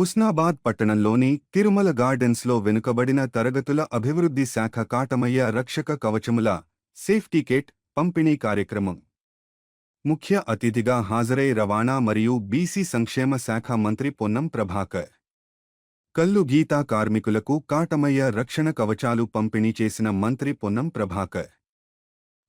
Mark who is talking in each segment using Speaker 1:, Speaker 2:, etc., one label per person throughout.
Speaker 1: హుస్నాబాద్ పట్టణంలోని తిరుమల గార్డెన్స్లో వెనుకబడిన తరగతుల అభివృద్ధి శాఖ కాటమయ్య రక్షక కవచముల సేఫ్టీ కిట్ పంపిణీ కార్యక్రమం. ముఖ్య అతిథిగా హాజరై రవాణా మరియు బీసీ సంక్షేమ శాఖ మంత్రి పొన్నం ప్రభాకర్. కల్లు గీతా కార్మికులకు కాటమయ్య రక్షణ కవచాలు పంపిణీ చేసిన మంత్రి పొన్నం ప్రభాకర్.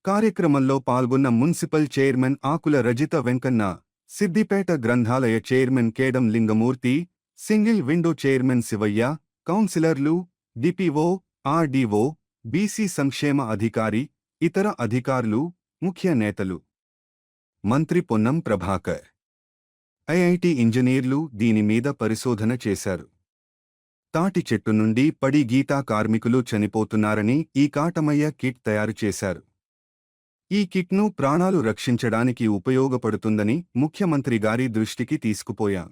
Speaker 1: కార్యక్రమంలో పాల్గొన్న మున్సిపల్ చైర్మన్ ఆకుల రజిత వెంకన్న సిద్దిపేట గ్రంథాలయ chairman Kedam Lingamurthy single window chairman Shivayya కౌన్సిలర్లు డిపిఓ ఆర్డీఓ బీసీ సంక్షేమ అధికారి ఇతర అధికారులు ముఖ్య నేతలు. మంత్రి పొన్నం ప్రభాకర్. ఐఐటి ఇంజనీర్లు దీని మీద పరిశోధన చేశారు. తాటి చెట్టు నుండి పడి గీతా కార్మికులు చనిపోతున్నారని ఈ కాటమయ్య కిట్ తయారు చేశారు. ఈ కిట్ను ప్రాణాలు రక్షించడానికి ఉపయోగపడుతుందని ముఖ్యమంత్రి గారి దృష్టికి తీసుకుపోయాం.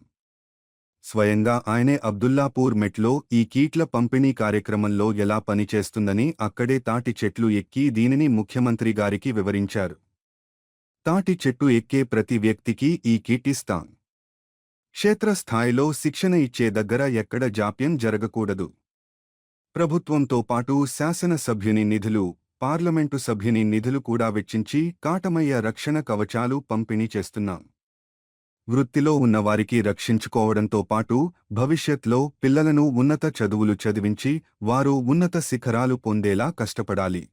Speaker 1: స్వయంగా ఆయనే అబ్దుల్లాపూర్ మెట్లో ఈ కీట్ల పంపిణీ కార్యక్రమంలో ఎలా పనిచేస్తుందని అక్కడే తాటి చెట్లు ఎక్కి దీనిని ముఖ్యమంత్రి గారికి వివరించారు. తాటి చెట్టు ఎక్కే ప్రతి వ్యక్తికి ఈ కిట్ ఇస్తాం క్షేత్రస్థాయిలో శిక్షణ ఇచ్చే దగ్గర ఎక్కడ జాప్యం జరగకూడదు. ప్రభుత్వంతో పాటు శాసనసభ్యుని నిధులు పార్లమెంటు సభ్యుని నిధులు కూడా వెచ్చించి కాటమయ్య రక్షణ కవచాలు పంపిణీ చేస్తున్నాం. వృత్తిలో ఉన్నవారికి రక్షించుకోవడంతో పాటు భవిష్యత్లో పిల్లలను ఉన్నత చదువులు చదివించి వారు ఉన్నత శిఖరాలు పొందేలా కష్టపడాలి.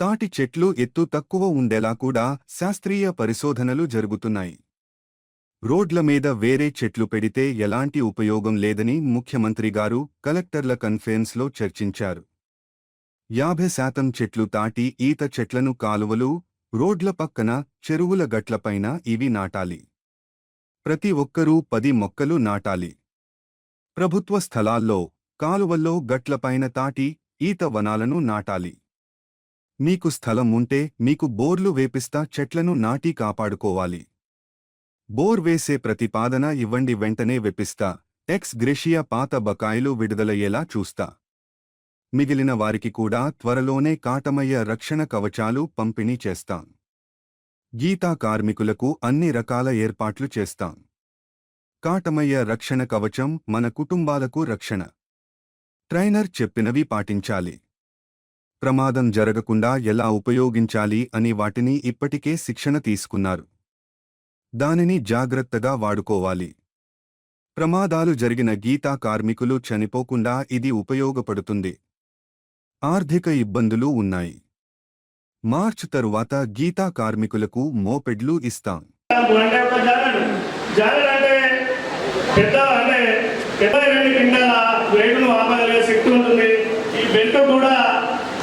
Speaker 1: తాటి చెట్లు ఎత్తు తక్కువ ఉండేలా కూడా శాస్త్రీయ పరిశోధనలు జరుగుతున్నాయి. రోడ్ల మీద వేరే చెట్లు పెడితే ఎలాంటి ఉపయోగం లేదని ముఖ్యమంత్రి గారు కలెక్టర్ల కన్ఫరెన్స్లో చర్చించారు. యాభై శాతం చెట్లు తాటి ఈత చెట్లను కాలువలు రోడ్ల పక్కన చెరువుల గట్లపైన ఇవి నాటాలి. ప్రతి ఒక్కరూ పది మొక్కలు నాటాలి. ప్రభుత్వ స్థలాల్లో కాలువల్లో గట్లపైన తాటి ఈత వనాలను నాటాలి. మీకు స్థలం ఉంటే మీకు బోర్లు వేపిస్తా చెట్లను నాటి కాపాడుకోవాలి. బోర్ వేసే ప్రతిపాదన ఇవ్వండి వెంటనే వెపిస్తా ఎక్స్ గ్రెషియా పాత బకాయిలు విడుదలయ్యేలా చూస్తా. మిగిలిన వారికి కూడా త్వరలోనే కాటమయ్య రక్షణ కవచాలు పంపిణీ చేస్తాం. గీతా కార్మికులకు అన్ని రకాల ఏర్పాట్లు చేస్తాం. కాటమయ్య రక్షణ కవచం మన కుటుంబాలకు రక్షణ. ట్రైనర్ చెప్పినవి పాటించాలి. ప్రమాదం జరగకుండా ఎలా ఉపయోగించాలి అని వాటిని ఇప్పటికే శిక్షణ తీసుకున్నారు. దానిని జాగ్రత్తగా వాడుకోవాలి. ప్రమాదాలు జరిగిన గీతా కార్మికులు చనిపోకుండా ఇది ఉపయోగపడుతుంది. ఆర్థిక ఇబ్బందులు ఉన్నాయి. మార్చ్ తరువాత గీతా కార్మికులకు మోపెడ్లు ఇస్తాం.
Speaker 2: అంటే ఒక జాగడు జాగడు అంటే పెద్ద అంటే పెద్ద రెండు కింటాల వెయిట్ను ఆపగలిగే శక్తి ఉంటుంది. ఈ బెల్ట్ కూడా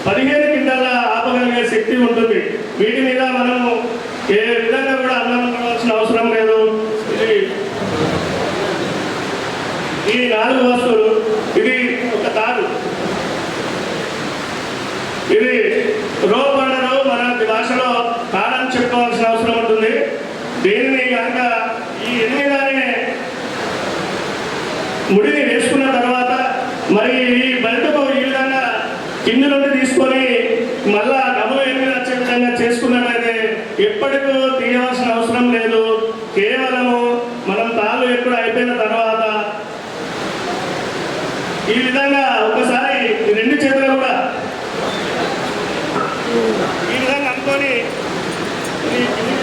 Speaker 2: పదిహేను కింటాల ఆపగలిగే శక్తి ఉంటుంది వీటి మీద మనము ఏ విధంగా కూడా అన్నం అవసరం లేదు. ఇది ఈ నాలుగు వస్తువులు ఇది ఒక తాడు. ఇది రోప్ అంటారు మన భాషలో తాడని చెప్పుకోవాల్సిన అవసరం ఉంటుంది దీనిని కనుక ఈ ఎనిమిదానే ముడిని వేసుకున్న తర్వాత మరి ఈ ఈ విధంగా కింది నుండి తీసుకొని మళ్ళా డబ్బులు ఎనిమిది వచ్చే విధంగా చేసుకున్నట్లయితే ఎప్పటికూ తీయవలసిన అవసరం లేదు. కేవలము మనం తాళ్ళు ఎప్పుడు అయిపోయిన తర్వాత ఈ విధంగా ఒకసారి రెండు చేతులు కూడా ఈ విధంగా అనుకొని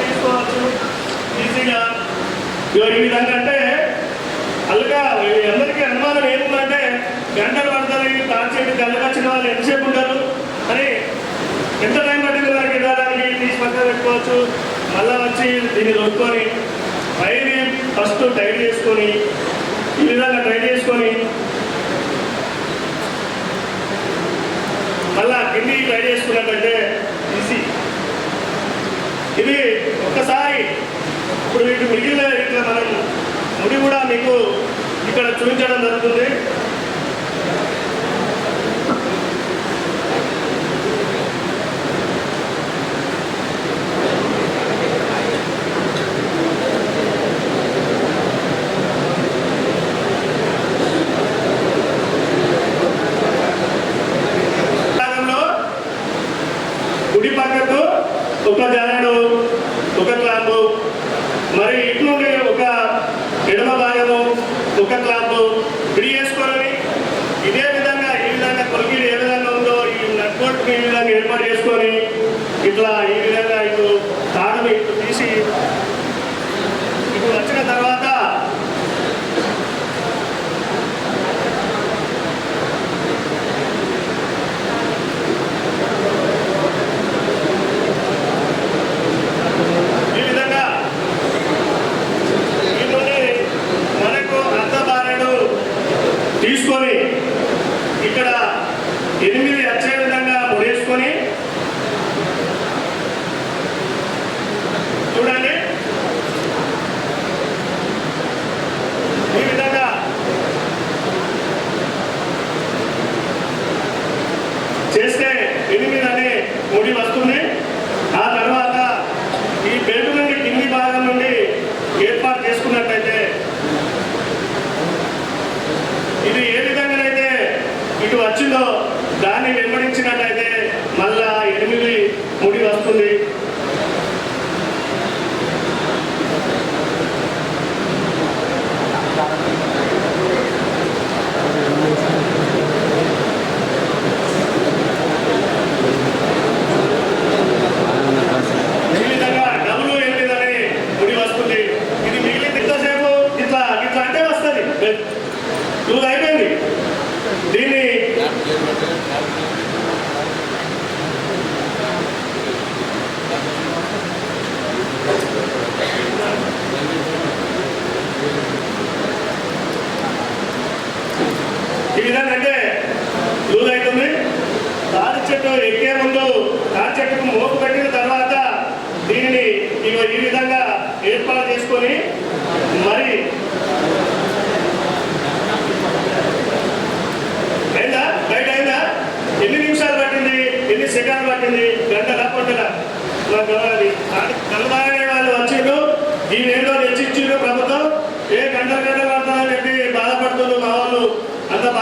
Speaker 2: తీసుకోవచ్చు. ఈజీగా. ఈ విధంగా అంటే అల్లుగా అందరికీ అనుమానం ఏముందంటే గంటలు పడుతుంది తాచేటి గల్లకి వాళ్ళు ఎంతసేపు ఉంటారు? అని ఎంత టైం పట్టింది వారికి వెళ్ళడానికి? తీసి పక్కన పెట్టుకోవచ్చు. మళ్ళా వచ్చి దీన్ని దొరుకుకొని పైని ఫస్ట్ టైట్ చేసుకొని ఈ విధంగా టైట్ చేసుకొని మళ్ళా కింది ట్రై చేసుకున్నట్టయితే ఈజీ. ఇది ఒక్కసారి ఇప్పుడు వీటి మిగిలిన ఇట్లా మనం ముడి కూడా మీకు ఇక్కడ చూపించడం జరుగుతుంది.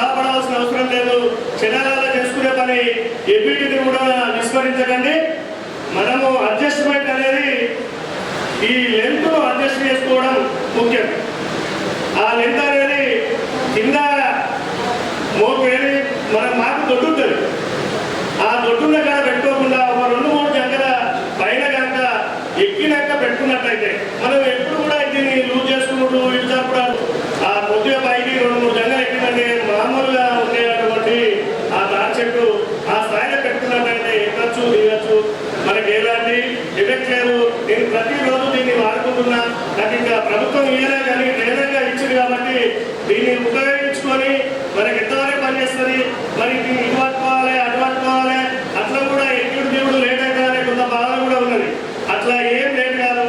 Speaker 2: అంత అవసరం లేదు. క్షణాలలో చేసుకునే పని ఎబిటిని కూడా విస్మరించకండి మనము అడ్జస్ట్మెంట్ అనేది ఈ లెంత్ అడ్జస్ట్ చేసుకోవడం ముఖ్యం. ఆ లెంత్ అనేది కింద మోపు ఏది మన మాకు దొడ్డు ఆ దొడ్డున్న కాడ పెట్టుకోకుండా ఒక రెండు మూడు జంగల పైన కనుక ఎక్కినాక పెట్టుకున్నట్టయితే మనం ఎప్పుడు కూడా దీన్ని లూజ్ చేసుకుంటూ ఇచ్చాప్పుడు ఆ కొద్దిగా పైకి రెండు మూడు జంగలు ఎక్కిందంటే మామూలుగా ఉండేటువంటి ఆ తాడి చెట్టు ఆ స్థాయిలో పెట్టుకున్నట్లయితే ఎక్కచ్చు తీయచ్చు. మనకి ఎలాంటి ఎఫెక్ట్ లేదు నేను ప్రతిరోజు దీన్ని వాడుకుంటున్నా. నాకు ఇంకా ప్రభుత్వం ఇయ్యలే కానీ నేనంగా ఇచ్చింది కాబట్టి దీన్ని ఉపయోగించుకొని మనకి ఎంతవరకు పనిచేస్తుంది. మరి దీన్ని ఇటు పట్టుకోవాలి అటు పట్టుకోవాలి అట్లా కూడా ఎప్పుడు దేవుడు లేట్ అయితే అనే కొంత బాధ కూడా ఉన్నది అట్లా ఏం లేట్ కాదు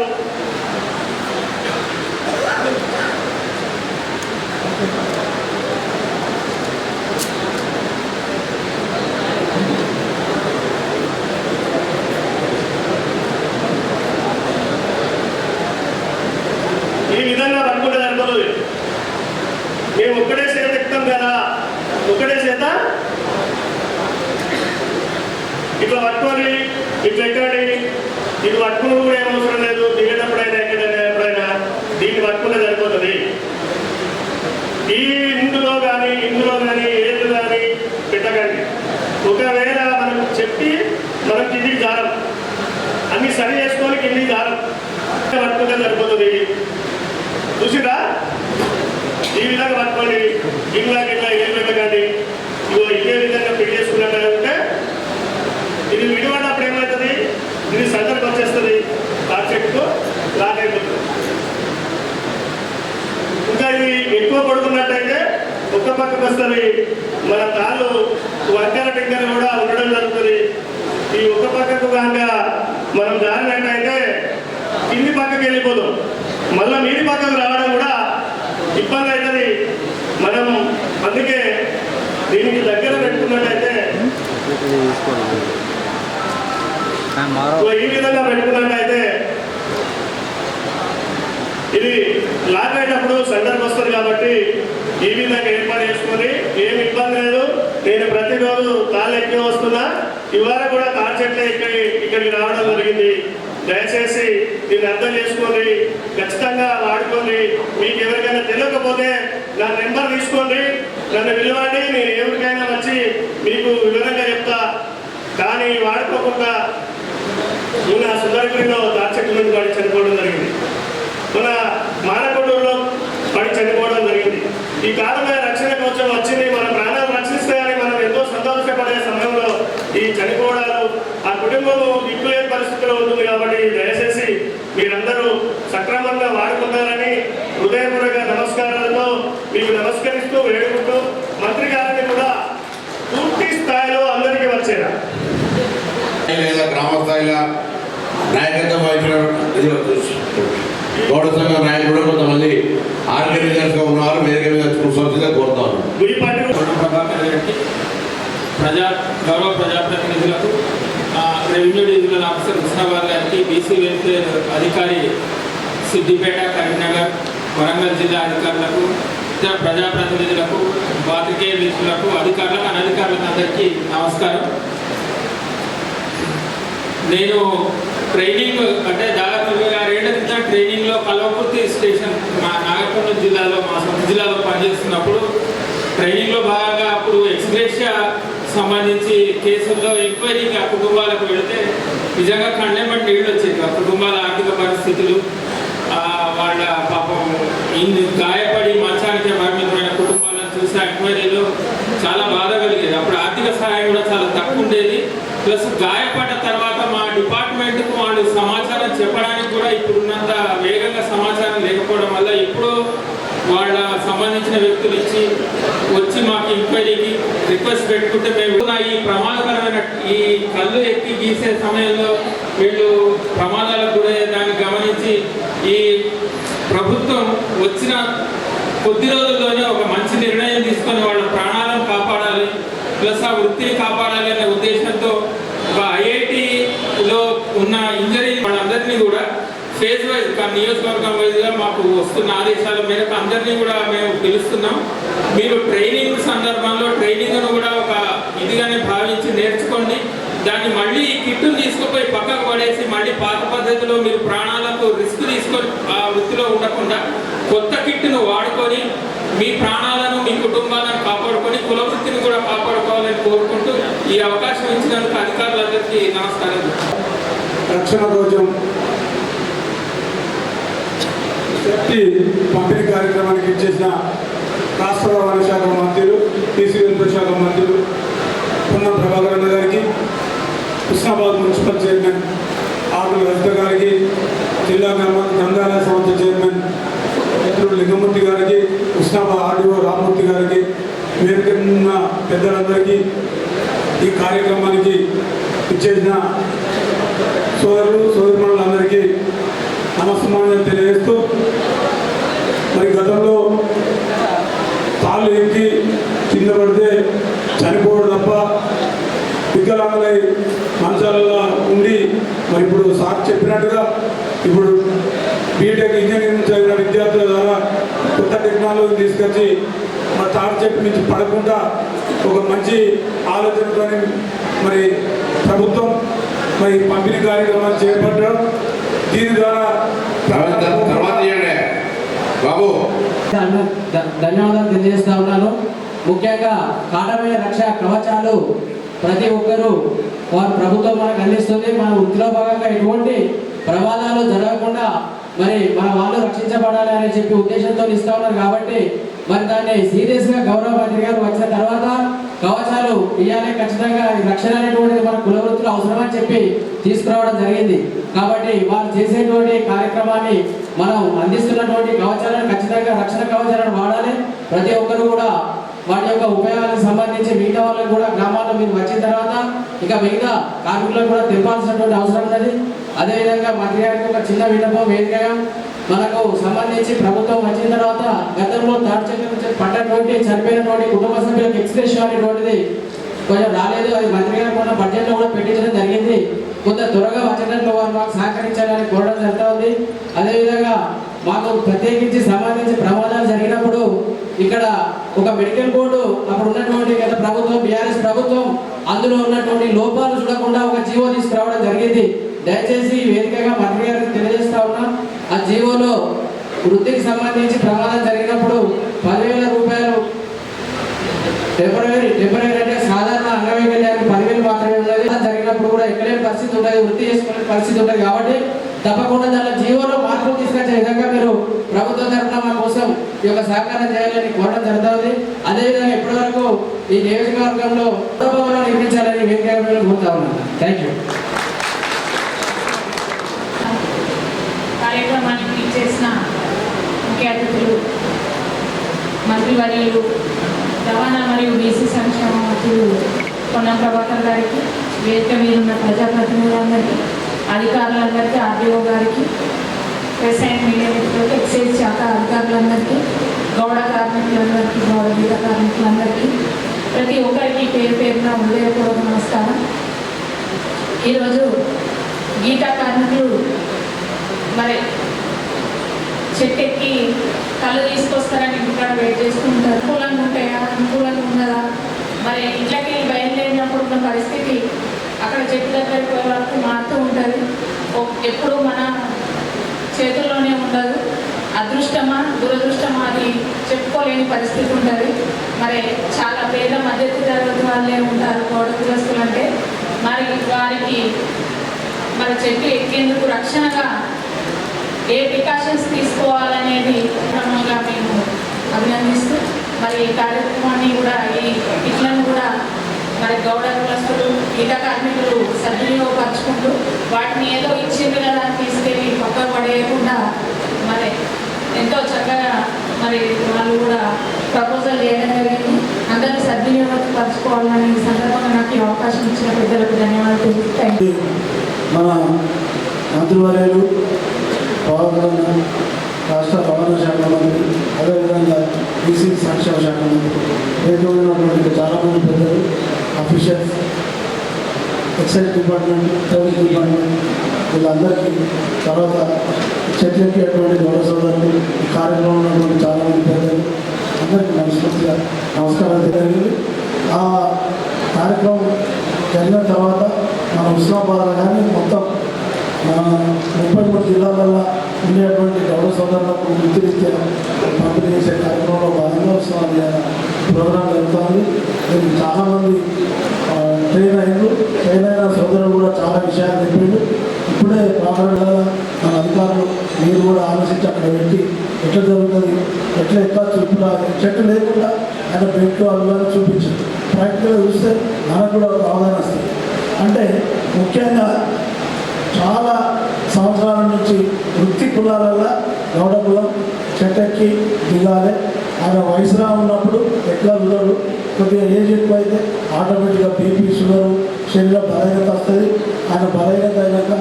Speaker 2: ఈ విధంగా పట్టుకుంటే సరిపోతుంది మేము ఒక్కడే చేత ఎక్కుతాం కదా ఒక్కడే చేత ఇట్లా పట్టుకొని ఇట్లా ఎక్కండి ఇది పట్టుకుని కూడా ఏం అవసరం లేదు దిగేటప్పుడైనా ఎక్కడైనా ఎప్పుడైనా దీన్ని పట్టుకుంటే సరిపోతుంది ఈ ఇందులో కానీ ఇందులో కానీ ఏది కానీ పెట్టకండి ఒకవేళ మనం చెప్పి మనం కిందికి జారం అన్ని సరి చేసుకొని కిందికి జారం పట్టుకుంటే సరిపోతుంది చూసిరా ఈ విధంగా పట్టుకోండి గిన్నెలా గిన్నె ఏం పెట్టకండి ఇగో ఇదే విధంగా పెళ్ళి చేసుకున్నట్టు ఇది విడిపడినప్పుడు ఏమవుతుంది ఇది సెంటర్కి వచ్చేస్తుంది. ఆ చెట్టుకు లాక్ అయిపోతుంది ఇంకా ఇది ఎక్కువ పడుకున్నట్టయితే ఒక్క పక్కకు వస్తుంది మన కాళ్ళు వంకర టింకర కూడా ఉండడం జరుగుతుంది. ఈ ఒక్క పక్కకు కాక మనం జారినట్టయితే కింది పక్కకి వెళ్ళిపోతాం. మళ్ళీ మీది పక్కకు రావడం కూడా ఇబ్బంది అవుతుంది. మనం అందుకే దీనికి దగ్గర పెట్టుకున్నట్టయితే ఈ విధంగా పెట్టుకున్నట్టయితే ఇది లాక్ అయినప్పుడు సందర్భం వస్తుంది కాబట్టి ఈ విధంగా ఏర్పాటు చేసుకొని ఏమి ఇబ్బంది లేదు. నేను ప్రతిరోజు తాళ్ళు ఎక్కి వస్తున్నా. ఇవాళ కూడా కాల్ చెట్లు ఎక్కి ఇక్కడికి రావడం జరిగింది. దయచేసి దీన్ని అర్థం చేసుకోండి. ఖచ్చితంగా వాడుకోండి. మీకు ఎవరికైనా తెలియకపోతే నా నెంబర్ తీసుకోండి. నన్ను పిలవండి. నేను ఎవరికైనా వచ్చి మీకు వివరంగా చెప్తా. కానీ వాడుకోకుండా మొన్న సుందరగిరిలో దాచెట్టు మీద పడి చనిపోవడం జరిగింది. మన మానకొండూరులో పడి చనిపోవడం జరిగింది. ఈ కాలమే రక్షణ కోసం వచ్చింది మన ప్రాణాలు రక్షిస్తాయని మనం ఎంతో సంతోషపడే సమయంలో ఈ చనిపోవడాలు ఆ కుటుంబము దిక్కులేని పరిస్థితిలో ఉంటుంది కాబట్టి దయచేసి మీరందరూ సక్రమంగా వాడుకుంటారని హృదయపూర్వక నమస్కారాలతో మీకు నమస్కరిస్తూ వేడుకుంటూ మంత్రి గారిని కూడా పూర్తి స్థాయిలో అందరికీ వచ్చేలా
Speaker 3: లేదా గ్రామ స్థాయిలో నాయకత్వం వహించడం గౌడ సంఘ నాయకుడు కొంతమంది ఆర్గనైజర్స్గా ఉన్నవారు వేదిక మీద కోరుతాను
Speaker 4: ప్రజా గౌరవ ప్రజాప్రతినిధులకు రెవెన్యూ డివిజనల్ ఆఫీసర్ హుస్నాబాద్ గారికి బీసీ వెల్ఫేర్ అధికారి సిద్దిపేట కరీంనగర్ వరంగల్ జిల్లా అధికారులకు ఇతర ప్రజాప్రతినిధులకు పాత్రికేయ మిత్రులకు అధికారులకు అనధికారులకు అందరికీ నమస్కారం. నేను ట్రైనింగ్ అంటే దాదాపు ఇరవై ఆరేళ్ళ క్రితం ట్రైనింగ్లో కల్వకుర్తి స్టేషన్ మా నాగపట్నం జిల్లాలో మా సొంత జిల్లాలో పనిచేస్తున్నప్పుడు ట్రైనింగ్లో భాగంగా అప్పుడు ఎక్స్గ్రేషియా సంబంధించి కేసుల్లో ఎంక్వైరీకి ఆ కుటుంబాలకు వెళితే నిజంగా కండెమెంట్ నీళ్ళు వచ్చేది ఆ కుటుంబాల ఆర్థిక పరిస్థితులు వాళ్ళ పాపం ఇన్ని గాయపడి మంచానికి పరిమితమైన ఎంక్వైరీలో చాలా బాధ కలిగేది. అప్పుడు ఆర్థిక సహాయం కూడా చాలా తక్కువ ఉండేది. ప్లస్ గాయపడ్డ తర్వాత మా డిపార్ట్మెంట్కు వాళ్ళు సమాచారం చెప్పడానికి కూడా ఇప్పుడున్నంత వేగంగా సమాచారం లేకపోవడం వల్ల ఇప్పుడు వాళ్ళ సంబంధించిన వ్యక్తులు ఇచ్చి వచ్చి మాకు ఎంక్వైరీకి రిక్వెస్ట్ పెట్టుకుంటే మేము కూడా ఈ ప్రమాదకరమైన ఈ కళ్ళు ఎక్కి గీసే సమయంలో వీళ్ళు ప్రమాదాలకు గురయ్యే దాన్ని గమనించి ఈ ప్రభుత్వం వచ్చిన కొద్ది రోజుల్లోనే ఒక మంచి నిర్ణయం తీసుకొని వాళ్ళ ప్రాణాలను కాపాడాలి ప్లస్ వృత్తిని కాపాడాలి అనే ఉద్దేశంతో ఒక ఐఐటిలో ఉన్న ఇంజరీ మనందరినీ కూడా ఫేజ్ వైజ్ నియోజకవర్గం వైజ్గా మాకు వస్తున్న ఆదేశాల మేరకు అందరినీ కూడా మేము పిలుస్తున్నాం. మీరు ట్రైనింగ్ సందర్భంలో ట్రైనింగ్ను కూడా ఒక ఇదిగానే భావించి నేర్చుకోండి. దాన్ని మళ్ళీ ఈ కిట్టును తీసుకుపోయి పక్కకు పడేసి మళ్ళీ పాత పద్ధతిలో మీరు ప్రాణాలకు రిస్క్ తీసుకొని ఆ వృత్తిలో ఉండకుండా కొత్త కిట్టును వాడుకొని మీ ప్రాణాలను మీ కుటుంబాలను కాపాడుకొని కుల వృత్తిని కూడా కాపాడుకోవాలని కోరుకుంటూ ఈ అవకాశం ఇచ్చినందుకు అధికారులందరికీ నమస్కారం.
Speaker 5: రక్షణ రోజు శక్తి పంపిణీ కార్యక్రమానికి ఇచ్చేసిన రాష్ట్ర రవాణా శాఖ మంత్రులు టీసీ శాఖ మంత్రులు పున్నం ప్రభాకరణ గారికి కృష్ణాబాద్ మున్సిపల్ చైర్మన్ ఆకుల హరిత గారికి జిల్లా గ్రామ గ్రంథాలయ సంస్థ చైర్మన్ మిత్రుడు లింగమూర్తి గారికి కృష్ణాబాద్ ఆర్డీఓ రామ్మూర్తి గారికి వేదిక పెద్దలందరికీ ఈ కార్యక్రమానికి ఇచ్చేసిన సోదరులు సోదరులందరికీ నమస్కారం తెలియజేస్తూ మరి గతంలో తాళ్ళు ఎక్కి కింద పడితే చనిపోవడం తప్ప వికలాంగులై మంచాలలో ఉండి మరి ఇప్పుడు సార్ చెప్పినట్టుగా ఇప్పుడు బీటెక్ ఇంజనీరింగ్ చదివిన విద్యార్థుల ద్వారా కొత్త టెక్నాలజీ తీసుకొచ్చి మా తాడు చెట్టు నుంచి పడకుండా ఒక మంచి ఆలోచనతో మరి ప్రభుత్వం మరి పంపిణీ కార్యక్రమాలు చేపట్టడం దీని ద్వారా
Speaker 3: బాబు.
Speaker 6: ధన్యవాదాలు తెలియజేస్తా ఉన్నాను. ముఖ్యంగా కాటమయ రక్ష కవచాలు ప్రతి ఒక్కరూ వారు ప్రభుత్వం మనకు అందిస్తుంది. మన వృత్తిలో భాగంగా ఎటువంటి ప్రమాదాలు జరగకుండా మరి మన వాళ్ళు రక్షించబడాలి అని చెప్పి ఉద్దేశంతో ఇస్తా ఉన్నారు కాబట్టి మరి దాన్ని సీరియస్గా గౌరవ మంత్రి గారు వచ్చిన తర్వాత కవచాలు ఇవ్వాలి ఖచ్చితంగా రక్షణ అనేటువంటిది మన కుల వృత్తులు అవసరమని చెప్పి తీసుకురావడం జరిగింది. కాబట్టి వారు చేసేటువంటి కార్యక్రమాన్ని మనం అందిస్తున్నటువంటి కవచాలను ఖచ్చితంగా రక్షణ కవచాలను వాడాలి. ప్రతి ఒక్కరు కూడా వాటి యొక్క ఉపయోగాలకు సంబంధించి మిగతా వాళ్ళకి కూడా గ్రామాల్లో మీరు వచ్చిన తర్వాత ఇక మిగతా కార్మికులకు కూడా తెప్పాల్సినటువంటి అవసరం ఉన్నది. అదేవిధంగా మంత్రి గారికి ఒక చిన్న విన్నపం వేదికగా మనకు సంబంధించి ప్రభుత్వం వచ్చిన తర్వాత గతంలో తాడు చెట్ల నుంచి పడ్డటువంటి చనిపోయినటువంటి కుటుంబ సభ్యులకు ఎక్స్ప్రెషన్ అనేటువంటిది కొంచెం రాలేదు. అది మంత్రి గారు మొన్న బడ్జెట్లో కూడా పెట్టించడం జరిగింది. కొంత త్వరగా వచ్చేటట్లు వారు మాకు సహకరించాలని కోరడం జరుగుతుంది అదేవిధంగా మాకు ప్రత్యేకించి సంబంధించి ప్రమాదాలు జరిగినప్పుడు ఇక్కడ ఒక మెడికల్ బోర్డు అప్పుడు ఉన్నటువంటి గత ప్రభుత్వం బీఆర్ఎస్ ప్రభుత్వం అందులో ఉన్నటువంటి లోపాలు చూడకుండా ఒక జీవో తీసుకురావడం జరిగింది. దయచేసి వేదికగా మంత్రి గారికి తెలియజేస్తా ఉన్నా ఆ జీవోలో వృత్తికి సంబంధించి ప్రమాదం జరిగినప్పుడు పదివేల రూపాయలు టెంపరీ టెంపరీ అంటే సాధారణ అంగవైకల్యానికి పదివేలు మాత్రమే ఉన్నది. జరిగినప్పుడు జరిగిన కూడా ఎక్కడే పరిస్థితి ఉంటుంది వృత్తి చేసుకునే పరిస్థితి ఉంటుంది కాబట్టి తప్పకుండా దాని జీవోలో మార్పులు తీసుకొచ్చే విధంగా మీరు ప్రభుత్వం తరఫున మా కోసం ఈ యొక్క సహకారం చేయాలని కోరడం జరుగుతుంది. అదేవిధంగా ఇప్పటివరకు ఈ నియోజకవర్గంలో భవనం నిర్మించాలని వెంకయ్య కోరుతా ఉన్నాను థ్యాంక్ యూ
Speaker 7: కార్యక్రమానికి చేసిన ముఖ్య అతిథులు మంత్రివర్యులు రవాణా మరియు బీసీ సంక్షేమ మంత్రులు పొన్నం ప్రభాకర్ గారికి వేదిక మీరున్న ప్రజాప్రతినిధులందరికీ అధికారులందరికీ ఆర్డీఓ గారికి ప్రెస్ అండ్ మీడియా మిత్రులకు ఎక్సైజ్ శాఖ అధికారులందరికీ గౌడ కార్మికులందరికీ గౌడ గీత కార్మికులందరికీ ప్రతి ఒక్కరికి పేరు పేరున హృదయపూర్వక నమస్కారం. ఈరోజు గీతా కార్మికులు మరి చెట్టెక్కి కళ్ళు తీసుకొస్తారని ఇంటికాడ వెయిట్ చేస్తుంటారు. అనుకూలంగా ఉంటాయా అనుకూలంగా ఉన్నదా? మరి ఇంట్లోకి బయలుదేరినప్పుడు ఉన్న పరిస్థితి అక్కడ చెట్టు దగ్గరికి పోయే వరకు మారుతూ ఉంటుంది. ఎప్పుడూ మన చేతుల్లోనే ఉండదు. అదృష్టమా దురదృష్టమా అని చెప్పుకోలేని పరిస్థితి ఉంటుంది. మరి చాలా పేద మధ్యతరగతి తరగతి వాళ్ళే ఉంటారు గౌడగ్రస్తులు అంటే. మరి వారికి మరి చెట్టు ఎక్కేందుకు రక్షణగా ఏ ప్రికాషన్స్ తీసుకోవాలనేది క్రమంగా మేము అభినందిస్తూ మరి ఈ కార్యక్రమాన్ని కూడా ఈ ఇట్లను కూడా మరి గౌడ కులస్తులు ఇతర కార్మికులు సద్వినియోగపరచుకుంటూ వాటిని ఏదో ఇచ్చింది కదా అని తీసుకెళ్ళి పక్క పడేయకుండా మరి ఎంతో చక్కగా మరి వాళ్ళు కూడా ప్రపోజల్ చేయడం జరిగింది. అందరూ సద్వినియోగపరచుకోవాలని ఈ సందర్భంగా నాకు ఈ అవకాశం ఇచ్చిన పెద్దలకు ధన్యవాదాలు తెలుస్తాయి
Speaker 5: మన మంత్రివర్యులు పవన్ రాష్ట్ర రవాణా శాఖ మంత్రి అదేవిధంగా బీసీ సంక్షేమ శాఖ మంత్రి వేదికమైనటువంటి చాలామంది పెద్దలు officials excise department police department వీళ్ళందరికీ తర్వాత చర్చకి అటువంటి గౌరవ సోదరులు ఈ కార్యక్రమంలో ఉన్నటువంటి చాలామంది పెద్దలు అందరికీ మనస్ఫూర్తిగా నమస్కారాలు జరిగింది ఆ కార్యక్రమం జరిగిన తర్వాత మన ఉస్మాబాద్లో కానీ మొత్తం మన ముప్పై మూడు జిల్లాలలో ఉండేటువంటి గౌరవ సోదరులకు వృత్తిరీత్యా పంపిణీ చేసే కార్యక్రమంలో భాగంగా ఉస్మాబాద్ ప్రోగ్రాం జరుగుతుంది. దీనికి చాలామంది ట్రైన్ అయ్యారు ట్రైన్ అయిన సోదరులు కూడా చాలా విషయాలు చెప్పిండు. ఇప్పుడే ప్రారంభంగా మన అధికారులు మీరు కూడా ఆలోచించి అక్కడ పెట్టి ఎట్లా జరుగుతుంది ఎట్లా ఎట్లా చూపులా చెట్టు లేకుండా ఆయన బెల్ట్ అల్లు చూపించారు. ప్రాక్టికల్గా చూస్తే మనకు కూడా ఒక అవగాహన వస్తుంది. అంటే ముఖ్యంగా చాలా సంవత్సరాల నుంచి వృత్తి కులాలలో గౌడ కులం చెట్టెక్కి దిగాలి. ఆయన వయసులో ఉన్నప్పుడు ఎట్లా ఉండరు కొద్దిగా ఏజ్ ఎక్కువ అయితే ఆటోమేటిక్గా బీపీ షుగర్ శరీర బలహీనత వస్తుంది. ఆయన బలహీనత అయినాక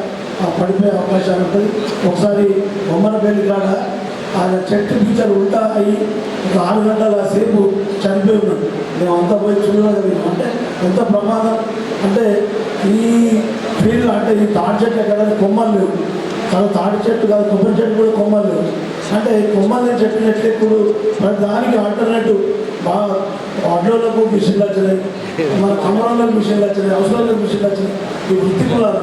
Speaker 5: పడిపోయే అవకాశాలు ఉంటుంది. ఒకసారి బొమ్మల పెళ్ళి కాడ ఆయన చెట్టు పిచ్చర్ ఉంటా అయ్యి ఒక ఆరు గంటల సేపు చనిపోయి ఉన్నాడు. మేము అంతా పోయి చూడగలిగాం అంటే ఎంత ప్రమాదం? అంటే ఈ ఫీల్డ్ అంటే ఈ తాడి చెట్టు ఎక్కడ కొమ్మలు లేవు. చాలా తాడి చెట్టు కాదు కొబ్బరి చెట్టు కూడా కొమ్మలు లేవు. అంటే కొమ్మలు చెట్టు చెట్లు ఇప్పుడు దానికి ఆల్టర్నేటివ్ బాగా వడ్లోలకు మిషన్లు వచ్చినాయి మన కమ్మరంలోకి మిషన్లు వచ్చినాయి అవసరాలకు మిషన్లు వచ్చినాయి. ఈ వృత్తి కులాలు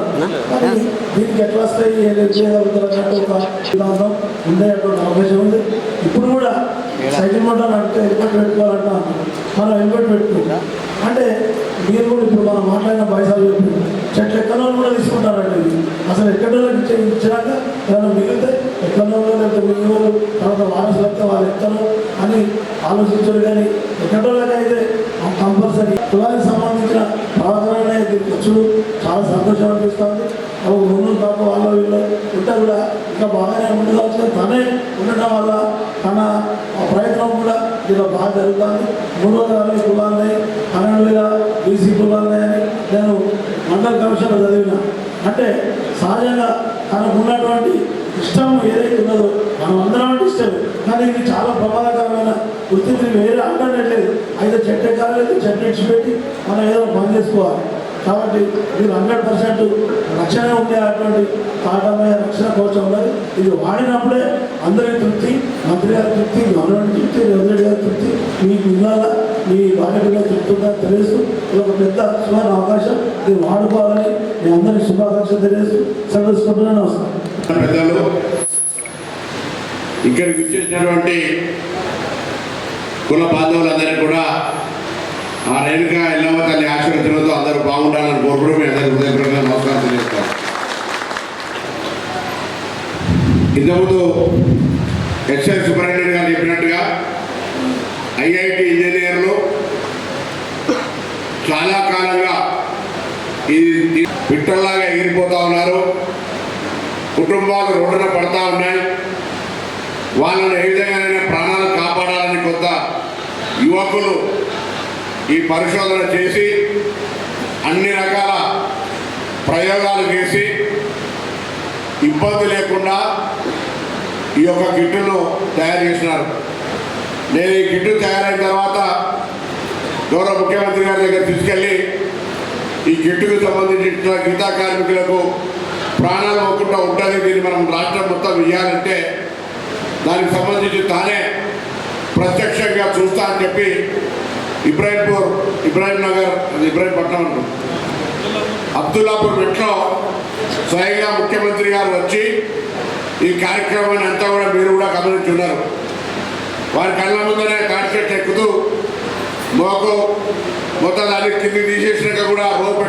Speaker 5: కానీ దీనికి ఎట్లా వస్తాయి? చేయగలుగుతారు ఒక సిద్ధాంతం ఉండేటువంటి అవకాశం ఉంది. ఇప్పుడు కూడా సైకిల్ మోటార్ అంటే హెల్మెట్ పెట్టుకోవాలంట మనం హెల్మెట్ పెట్టుకుంటాం. అంటే మీరు కూడా ఇప్పుడు మనం మాట్లాడిన పైసలు చెప్పి చెట్లు ఎక్కడో కూడా తీసుకుంటారండి. అసలు ఎక్కడో ఇచ్చే ఇచ్చినాక ఏమైనా మిగిలితే ఎక్కడో లేకపోతే మిగిలిన తర్వాత వారసులు వస్తే వాళ్ళు ఎక్కడో అని ఆలోచించరు కానీ ఎక్కడోళ్ళకైతే కంపల్సరీ కులానికి సంబంధించిన ప్రవర్తన ఖర్చులు చాలా సంతోషం అనిపిస్తుంది. ఒక ముందు పాప వాళ్ళ వీళ్ళు ఉంటే కూడా ఇంకా బాగానే ఉండవలసిన తనే ఉండటం వల్ల తన ప్రయత్నం కూడా ఇలా బాగా జరుగుతుంది. మూడు వందల అరవై కులాలని అనగా బీసీ కులాలని అని నేను మండల కమిషన్లో చదివిన. అంటే సహజంగా తనకు ఉన్నటువంటి ఇష్టం ఏదైతే ఉన్నదో మనం అందరం అంటే ఇష్టం కానీ ఇది చాలా ప్రమాదకరమైన వృత్తిని వేరే అంటలేదు అయితే చెట్టు కాలేదు చెట్టు ఇచ్చిపెట్టి మనం ఏదో పని చేసుకోవాలి. కాబట్టి మీరు హండ్రెడ్ పర్సెంట్ రక్షణ ఉండే అటువంటి కాటమయ రక్షణ కోసం ఉన్నది. ఇది వాడినప్పుడే అందరి తృప్తి మంత్రి గారి తృప్తి గవర్నమెంట్ తృప్తి రెవెన్యూ గారి తృప్తి మీ పిల్లల మీ భార్య పిల్లల తృప్తిగా తెలుసు ఇది ఒక పెద్ద సుమారు అవకాశం. మీరు వాడుకోవాలని మీ అందరికీ శుభాకాంక్షలు తెలియదు సెలవుకుంటున్నాను. వస్తాను
Speaker 3: పెద్దలు ఇక్కడికి వచ్చేసినటువంటి కుల బాంధవులందరికీ కూడా ఆ రేణుక ఎల్లమ్మ తల్లి ఆశీర్వచనంతో అందరూ బాగుండాలని కోరుకుంటూ మీ అందరికీ హృదయపూర్వకంగా నమస్కారం తెలియజేస్తాను ఇంతకుముందు ఎస్ఎల్ సూపరింటెండెంట్ గారు చెప్పినట్టుగా ఐఐటి ఇంజనీర్లు చాలా కాలంగా ఇది పిట్టల్లాగా ఎగిరిపోతూ ఉన్నారు. కుటుంబాలు రోడ్డున పడతా ఉన్నాయి. వాళ్ళని ఏ విధంగానైనా ప్రాణాలు కాపాడాలని కొంత యువకులు ఈ పరిశోధన చేసి అన్ని రకాల ప్రయోగాలు చేసి ఇబ్బంది లేకుండా ఈ యొక్క కిట్టును తయారు చేసినారు. నేను ఈ కిట్టు తయారైన తర్వాత గౌరవ ముఖ్యమంత్రి గారి దగ్గర తీసుకెళ్ళి ఈ కిట్టుకు సంబంధించిన గీతా కార్మికులకు ప్రాణాలు పోకుండా ఉంటుంది దీన్ని మనం రాష్ట్రం మొత్తం ఇవ్వాలంటే దానికి సంబంధించి తానే ప్రత్యక్షంగా చూస్తా అని చెప్పి ఇబ్రాహింపూర్ ఇబ్రాహిం నగర్ అది ఇబ్రాహీంపట్నం అంటాం అబ్దుల్లాపూర్ మెట్లో స్వయంగా ముఖ్యమంత్రి గారు వచ్చి ఈ కార్యక్రమాన్ని అంతా కూడా మీరు కూడా గమనించున్నారు. వారి కళ్ళ ముందరే కాన్సెప్ట్ ఎక్కుతూ మోకు మొత్తం దాన్ని కింద తీసేసినాక కూడా రోప్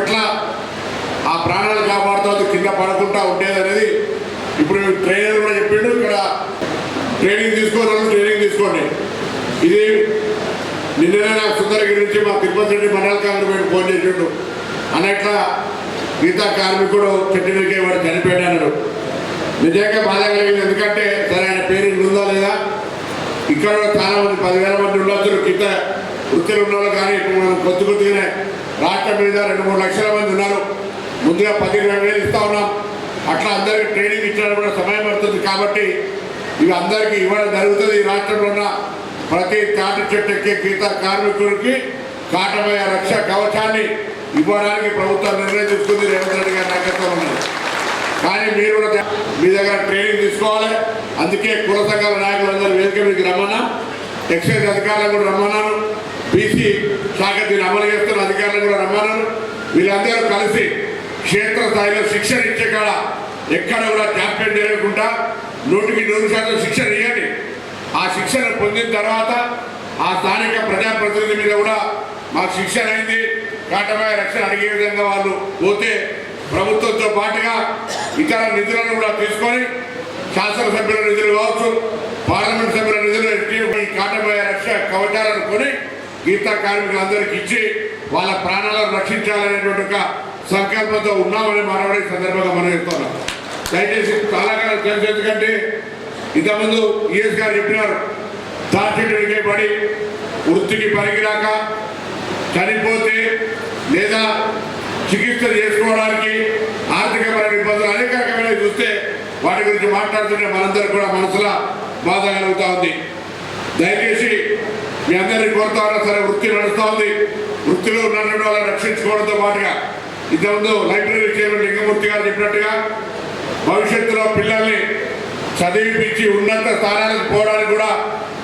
Speaker 3: ఆ ప్రాణాలు కాపాడుతూ కింద పడకుండా ఉండేది అనేది ఇప్పుడు ట్రైనర్ కూడా చెప్పిండు. ఇక్కడ ట్రైనింగ్ తీసుకోని ట్రైనింగ్ తీసుకోండి. ఇది నిన్ననే నాకు సుందరగిరి నుంచి మా తిరుపతి రెడ్డి మండల కాంగ్రెస్ ఫోన్ చేసిండు. అన్నట్లా గీతా కార్మికుడు చెట్టు మీకే వాడు చనిపోయాడు నిజంగా బాధ కలిగింది. ఎందుకంటే సరే ఆయన పేరు ఉందా లేదా? ఇక్కడ కూడా చాలా మంది పదివేల మంది ఉండొచ్చు. కింద వృత్తులు ఉన్నారు కానీ ఇప్పుడు మనం కొద్ది కొద్దిగానే రాష్ట్రం మీద రెండు మూడు లక్షల మంది ఉన్నారు. ముందుగా పది వేలు ఇస్తా ఉన్నాం. అట్లా అందరికీ ట్రైనింగ్ ఇచ్చడానికి కూడా సమయం పడుతుంది కాబట్టి ఇవి అందరికీ ఇవ్వడం జరుగుతుంది ఈ రాష్ట్రంలో ఉన్న ప్రతి తాటి చెట్టు ఎక్కే గీత కార్మికుడికి కాటమయ రక్ష కవచాన్ని ఇవ్వడానికి ప్రభుత్వం నిర్ణయం తీసుకుంది రేవంత్ రెడ్డి గారి నాయకత్వం ఉన్నది. కానీ మీరు కూడా మీ దగ్గర ట్రైనింగ్ తీసుకోవాలి. అందుకే కుల సంఘాల నాయకులందరూ వేదిక మీకు రమ్మన్నా. ఎక్సైజ్ అధికారులను కూడా రమ్మన్నాను బీసీ శాఖ దీన్ని అమలు చేస్తున్న అధికారులను కూడా రమ్మన్నాను వీళ్ళందరూ కలిసి క్షేత్రస్థాయిలో శిక్షణ ఇచ్చే కాడ ఎక్కడ కూడా జాప్యం జరగకుండా నూటికి నూరు శాతం శిక్షణ ఇవ్వండి. ఆ శిక్షణ పొందిన తర్వాత ఆ స్థానిక ప్రజాప్రతినిధి మీద కూడా మాకు శిక్షణ అయింది. కాటమయ రక్షణ అడిగే విధంగా వాళ్ళు పోతే ప్రభుత్వంతో పాటుగా ఇతర నిధులను కూడా తీసుకొని శాసనసభ్యుల నిధులు కావచ్చు పార్లమెంట్ సభ్యుల నిధులు ఎత్తి ఈ రక్ష కవచాలను కొని గీతా కార్మికులందరికీ ఇచ్చి వాళ్ళ ప్రాణాలను రక్షించాలనేటువంటి ఒక సంకల్పంతో ఉన్నామని మనవడే సందర్భంగా మనం చెప్తున్నాం. దయచేసి చాలా కాలం తెలుసు ఎందుకంటే ఇంతకుముందు ఈఎస్ గారు చెప్పినారు తాచెట్టుడికే పడి వృత్తికి పనికిరాక చనిపోతే లేదా చికిత్స చేసుకోవడానికి ఆర్థికపరమైన ఇబ్బందులు అనేక రకమైన చూస్తే వాటి గురించి మాట్లాడుతుంటే మనందరూ కూడా మనసులో బాధ కలుగుతూ ఉంది. దయచేసి మీ అందరినీ కోరుతా ఉన్నా సరే వృత్తి నడుస్తూ ఉంది. వృత్తిలో ఉన్నటువంటి వల్ల రక్షించుకోవడంతో పాటుగా ఇంతకుముందు లైబ్రరీ చైర్మన్ లింగమూర్తి గారు చెప్పినట్టుగా భవిష్యత్తులో పిల్లల్ని చదివిపించి ఉన్నత స్థానాలకు పోవడానికి కూడా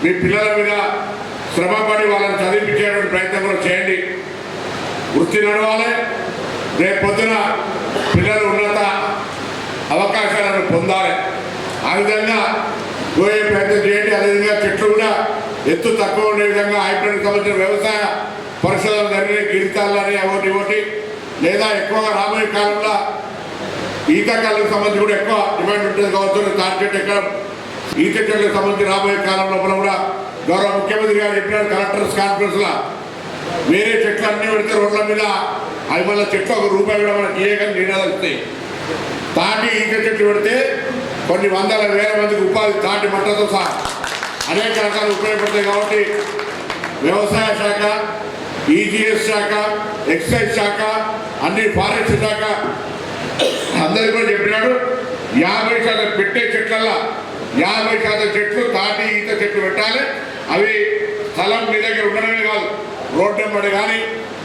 Speaker 3: మీ పిల్లల మీద శ్రమపడి వాళ్ళని చదివించేటువంటి ప్రయత్నం కూడా చేయండి. వృత్తి నడవాలి. రేపు పొద్దున పిల్లలు ఉన్నత అవకాశాలను పొందాలి. ఆ విధంగా పోయే ప్రయత్నం చేయండి. అదేవిధంగా చెట్లు కూడా ఎత్తు తక్కువ ఉండే విధంగా హైబ్రిడ్ సంబంధించిన వ్యవసాయ పరిశోధన జరిగిన గిరితాలని ఒకటి ఒకటి లేదా ఎక్కువగా రాబోయే కాలంలో ఈత కాలకు సంబంధించి కూడా ఎక్కువ డిమాండ్ ఉంటుంది కావచ్చు. టార్గెట్ ఎక్కడ ఈత చెట్లకు సంబంధించి రాబోయే కాలం లోపల కూడా గౌరవ ముఖ్యమంత్రి గారు చెప్పినారు కలెక్టర్స్ కాన్ఫరెన్స్లో. వేరే చెట్లు అన్ని పెడితే రోడ్ల మీద అవి మళ్ళీ చెట్లు ఒక రూపాయి కూడా మనకి ఇయ్యగానే నీడలు వస్తాయి. తాటి ఈత చెట్లు పెడితే కొన్ని వందల వేల మందికి ఉపాధి తాటి మట్టతో సహా అనేక రకాలు ఉపయోగపడతాయి కాబట్టి వ్యవసాయ శాఖ ఈజీఎస్ శాఖ ఎక్సైజ్ శాఖ అన్ని ఫారెస్ట్ శాఖ అందరు కూడా చెప్పినాడు యాభై శాతం పెట్టే చెట్లల్లో యాభై శాతం చెట్లు తాటి ఈత చెట్లు పెట్టాలి. అవి స్థలం మీ దగ్గర ఉండడమే కాదు రోడ్డు వెంబడి కానీ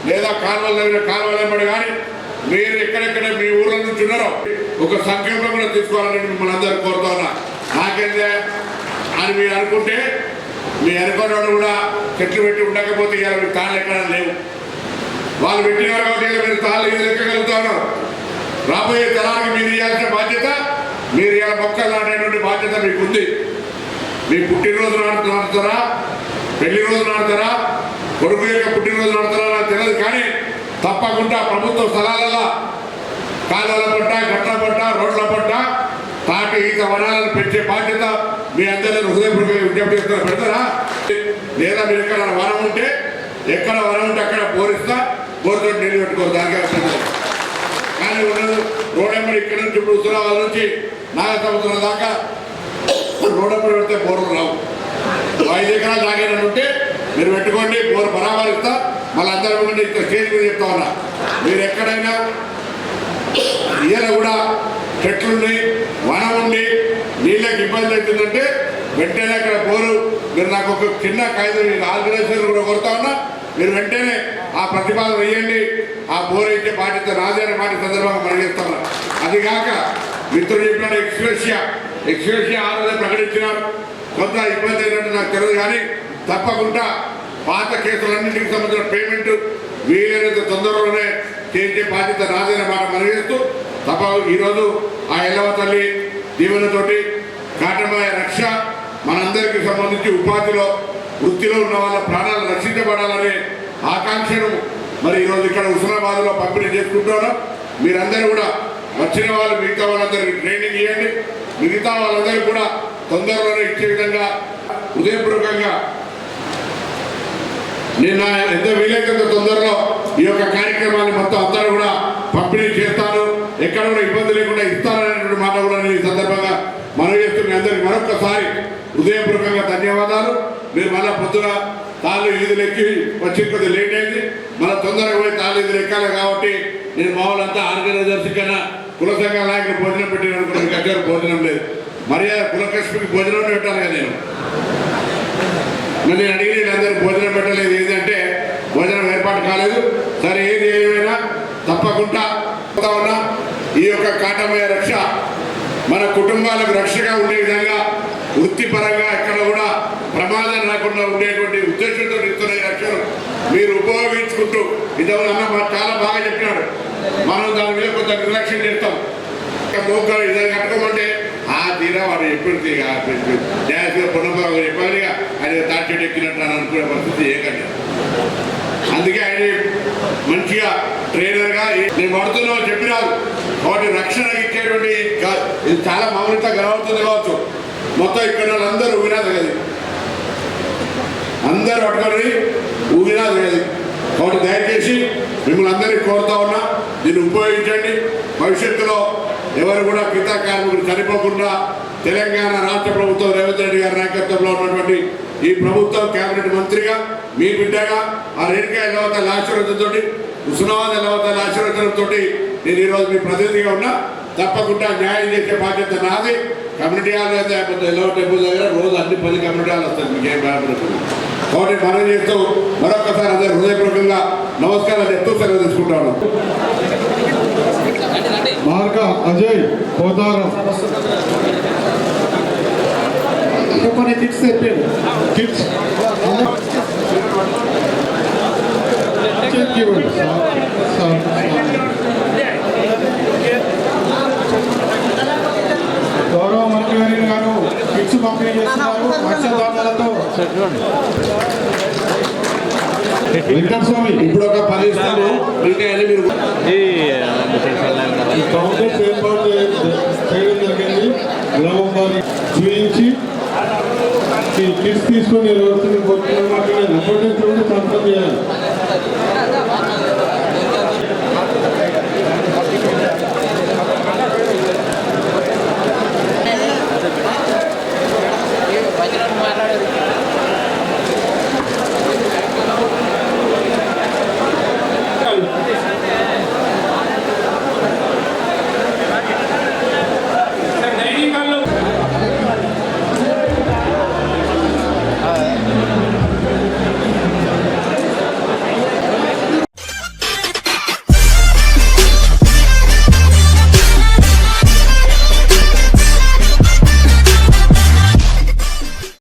Speaker 3: లేదా కాలువల దగ్గర కాలువల వెంబడి కానీ మీరు ఎక్కడెక్కడ మీ ఊర్ల నుంచి ఉన్నారో ఒక సంకల్పం కూడా తీసుకోవాలని మిమ్మల్ని అందరూ కోరుతా ఉన్నా. నాకేందే అని మీరు అనుకుంటే మీ అనుకున్నవాడు కూడా చెట్లు పెట్టి ఉండకపోతే ఇవాళ మీకు తాళ్ళు ఎక్కడ లేవు. వాళ్ళు పెట్టినారు కాబట్టి మీరు తాళ్ళు ఇది ఎక్కగలుగుతా ఉన్నారు రాబోయే తరానికి మీరు ఇవ్వాల్సిన బాధ్యత మీరు ఇలా మొక్కలు నాటేటువంటి బాధ్యత మీకు ఉంది మీ పుట్టినరోజు నాటుతారా పెళ్ళి రోజు నాటుతారా కొడుకు యొక్క పుట్టినరోజు నడుతున్నారో నాకు తెలియదు కానీ తప్పకుండా ప్రభుత్వ స్థలాలలో కాలువల పట్ట గట్ల పట్ట రోడ్ల పట్ట తాటి ఈత వనాలను పెంచే బాధ్యత మీ అందరినీ హృదయపూర్వక విజ్ఞప్తి చేస్తున్నారు. పెడతారా? లేదా మీరు ఎక్కడ వనం ఉంటే ఎక్కడ వనం ఉంటే అక్కడ పోరిస్తా బోరుతో నీళ్ళు పెట్టుకోరు దానికి అవసరం లేదు. రోడ్ ఇక్కడ నుంచి ఇప్పుడు హుజరాబాద్ నుంచి నాగ దాకా రోడ్ ఎంబడి పెడితే బోర్లు రావు. ఐదు ఎకరాలు తాగేటట్టు మీరు పెట్టుకోండి బోర్ పరామరిస్తా. మళ్ళీ అందరూ ఇక్కడ స్టేజ్ మీద చెప్తా ఉన్నా. మీరు ఎక్కడైనా ఈయన కూడా చెట్లుండి వనం ఉండి నీళ్ళకి ఇబ్బంది అవుతుందంటే వెంటనే అక్కడ పోరు. మీరు నాకు ఒక చిన్న కాగితం ఆర్గనైజేషన్ కూడా కొడతా ఉన్నా. మీరు వెంటనే ఆ ప్రతిపాదన వేయండి. ఆ బోర్ ఇచ్చే బాధ్యత నాదే మాట సందర్భంగా మనం చేస్తాం అది కాక మిత్రుడు చెప్పినాడు ఎక్స్ప్రెషియా ఎక్స్ప్రెషియా ఆ ప్రకటించినారు కొంత ఇబ్బంది అయినట్టు నాకు తెలియదు కానీ తప్పకుండా పాత కేసులన్నింటికి సంబంధించిన పేమెంట్ వీలైనంత తొందరలోనే చేయించే బాధ్యత నాదైన మాట మనవేస్తూ తప్ప ఈరోజు ఆ ఎల్లవ తల్లి దీవెనతోటి కాటమాయ రక్ష మనందరికీ సంబంధించి ఉపాధిలో వృత్తిలో ఉన్న వాళ్ళ ప్రాణాలు రక్షించబడాలనే ఆకాంక్షను మరి ఈరోజు ఇక్కడ హుస్నాబాద్లో పంపిణీ చేసుకుంటున్నాం. మీరందరూ కూడా వచ్చిన వాళ్ళు మిగతా వాళ్ళందరికీ ట్రైనింగ్ ఇవ్వండి. మిగతా వాళ్ళందరూ కూడా తొందరలోనే ఇచ్చే విధంగా హృదయపూర్వకంగా నేను ఎంత వీలైనంత తొందరలో ఈ యొక్క కార్యక్రమాన్ని మొత్తం అందరూ కూడా పంపిణీ చేస్తాను ఎక్కడ కూడా ఇబ్బంది లేకుండా ఇస్తాననేటువంటి మాట కూడా నేను ఈ సందర్భంగా మనవి చేస్తున్న మీ మరొకసారి హృదయపూర్వకంగా ధన్యవాదాలు. మీరు మళ్ళా పొద్దున తాళ్ళు ఈదులు ఎక్కి వచ్చి కొద్దిగా లేట్ అయింది. మళ్ళీ తొందరగా పోయి తాళ్ళు ఈదులు ఎక్కాలి కాబట్టి నేను మామూలంతా ఆర్గనైజర్స్ కన్నా కుల సంఘాల నాయకులు భోజనం పెట్టిన అనుకున్న మీకు అక్కడ భోజనం లేదు. మర్యాద కులకృష్ణకి భోజనం పెట్టాలి కదా నేను. మళ్ళీ నేను అడిగి నేను అందరికి భోజనం పెట్టలేదు. ఏంటంటే భోజనం ఏర్పాటు కాలేదు. సరే ఏది ఏమైనా తప్పకుండా చెప్తా ఉన్నా. ఈ యొక్క కాటమయ రక్ష మన కుటుంబాలకు రక్షగా ఉండే విధంగా వృత్తిపరంగా ఎక్కడ కూడా ప్రమాదం రాకుండా ఉండేటువంటి ఉద్దేశంతో ఇస్తున్న ఈ మీరు ఉపయోగించుకుంటూ ఇదవరు అన్న చాలా బాగా చెప్పినాడు. మనం దాని మీద కొంత నిర్లక్ష్యం చేస్తాం. మోకాలు ఇదే కట్టుకోమంటే ఆ తీరా వాడు ఎప్పుడు డ్యాన్స్గా పునః చెప్పాలిగా ఆయన తాటి ఎక్కినట్టు అని అనుకునే పరిస్థితి ఏకండి అందుకే ఆయన మంచిగా ట్రైనర్గా నేను పడుతున్నావు చెప్పినారు. కాబట్టి రక్షణ ఇచ్చేటువంటి ఇది చాలా మామూలుగా గెలవుతుంది కావచ్చు మొత్తం ఇక్కడ అందరూ ఊగినాది గది అందరూ పట్టుకొని ఊగినాది గది కాబట్టి దయచేసి మిమ్మల్ని అందరికీ కోరుతా ఉన్నా దీన్ని ఉపయోగించండి. భవిష్యత్తులో ఎవరు కూడా గీతా కార్మికులు చనిపోకుండా తెలంగాణ రాష్ట్ర ప్రభుత్వం రేవంత్ రెడ్డి గారి నాయకత్వంలో ఉన్నటువంటి ఈ ప్రభుత్వం కేబినెట్ మంత్రిగా మీ బిడ్డగా ఆ రేణుకా ఎల్లవతల ఆశీర్వదంతో ఉస్మానాబాద్ ఎల్లవతల ఆశీర్వదంతో నేను ఈరోజు మీ ప్రతినిధిగా ఉన్నా. తప్పకుండా న్యాయం చేసే బాధ్యత నాది. కమ్యూనిటీ హాల్ అయితే ఎల్లవ టెంపుల్ దగ్గర రోజు అన్ని పది కమ్యూనిటీ హాల్ వస్తుంది మీకు ఏం బాధపడుతుంది కాబట్టి మనం చేస్తూ మరొకసారి అందరూ హృదయపూర్వకంగా నమస్కారాలు చెప్తూ సెలవు తీసుకుంటాను.
Speaker 5: మార్క అజయ్ పోతారం కొన్ని కిట్స్ తెప్పాడు కిట్స్? చెక్ ఇవ్వండి సార్ గౌరవ మంత్రి గారు కిట్స్ పంపిణీ చేస్తున్నారు. లక్షదానాలతో వెంకట స్వామి
Speaker 3: ఇప్పుడు ఒక పది ఇస్తాము ఇంకా అన్ని మీరు
Speaker 5: కాంగ్రెస్ ఏర్పాటు చే- చేయడం జరిగింది. గ్రామం వారి చూపించి కిట్స్ తీసుకొని చేయాలి. que era un lugar